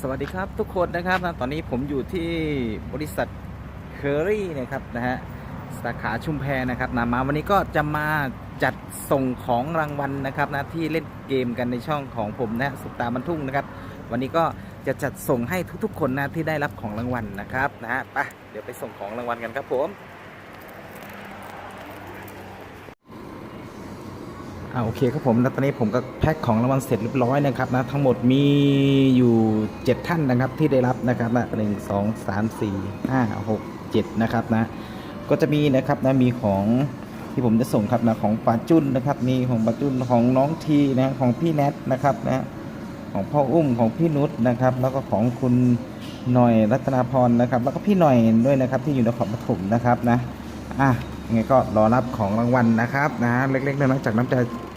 สวัสดีครับทุกคนนะครับนะตอนนี้ผมอยู่ที่บริษัทเคอรี่นะครับนะฮะสาขาชุมแพนะครับนะมาวันนี้ก็จะมาจัดส่งของรางวัลนะครับนะที่เล่นเกมกันในช่องของผมนะฮะสุตาบรรทุ่งนะครับ วันนี้ก็จะจัดส่งให้ทุกๆ คนนะที่ได้รับของรางวัลนะครับนะฮะไปเดี๋ยวไปส่งของรางวัลกันครับผมอ่าโอเคครับผมแล้วตอนนี้ผมก็แพ็คของรางวัลเสร็จเรียบร้อยนะครับนะทั้งหมดมีอยู่ 7 ท่านนะครับที่ได้รับนะครับนะหนึ่งสองสามสี่ห้าหกเจ็ดนะครับนะก็จะมีนะครับนะมีของที่ผมจะส่งครับนะของปาจุนนะครับมีของปาจุนของน้องทีนะของพี่แนทนะครับนะของพ่ออุ้มของพี่นุชนะครับ แล้วก็ของคุณหน่อยรัตนาพรนะครับ แล้วก็พี่หน่อยด้วยนะครับ ที่อยู่นครปฐมนะครับนะอะยังไงก็รอรับของรางวัลนะครับนะเล็กๆน้อยๆจากน้ำใจ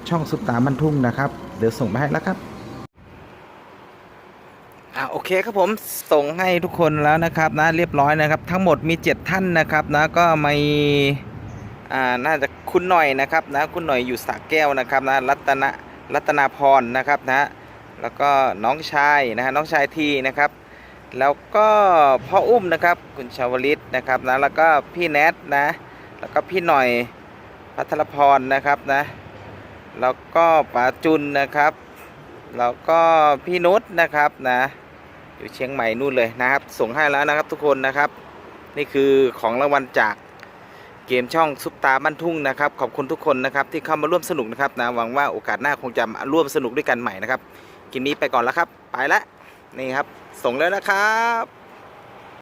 ช่องซุปตามันทุ่งนะครับ เดี๋ยวส่งไปให้แล้วครับ โอเคครับผมส่งให้ทุกคนแล้วนะครับนะเรียบร้อยนะครับ ทั้งหมดมี 7 ท่านนะครับนะก็มีอ่าน่าจะคุณหน่อยนะครับนะคุณหน่อยอยู่สระแก้วนะครับนะรัตนะรัตนาพรนะครับนะแล้วก็น้องชายนะฮะน้องชายทีนะครับ แล้วก็พ่ออุ้มนะครับคุณชาวลิตนะครับนะแล้วก็พี่แนทนะแล้วก็พี่หน่อยพัทรพรนะครับนะแล้วก็ป๋าจุนนะครับแล้วก็พี่นุชนะครับนะ อยู่เชียงใหม่นู่นเลยนะครับ ส่งให้แล้วนะครับทุกคนนะครับ นี่คือของรางวัลจากเกมช่องซุปตาบ้านทุ่งนะครับ ขอบคุณทุกคนนะครับที่เข้ามาร่วมสนุกนะครับนะหวังว่าโอกาสหน้าคงจะร่วมสนุกด้วยกันใหม่นะครับกินนี้ไปก่อนแล้วครับ ไปละนี่ครับ ส่งแล้วนะครับ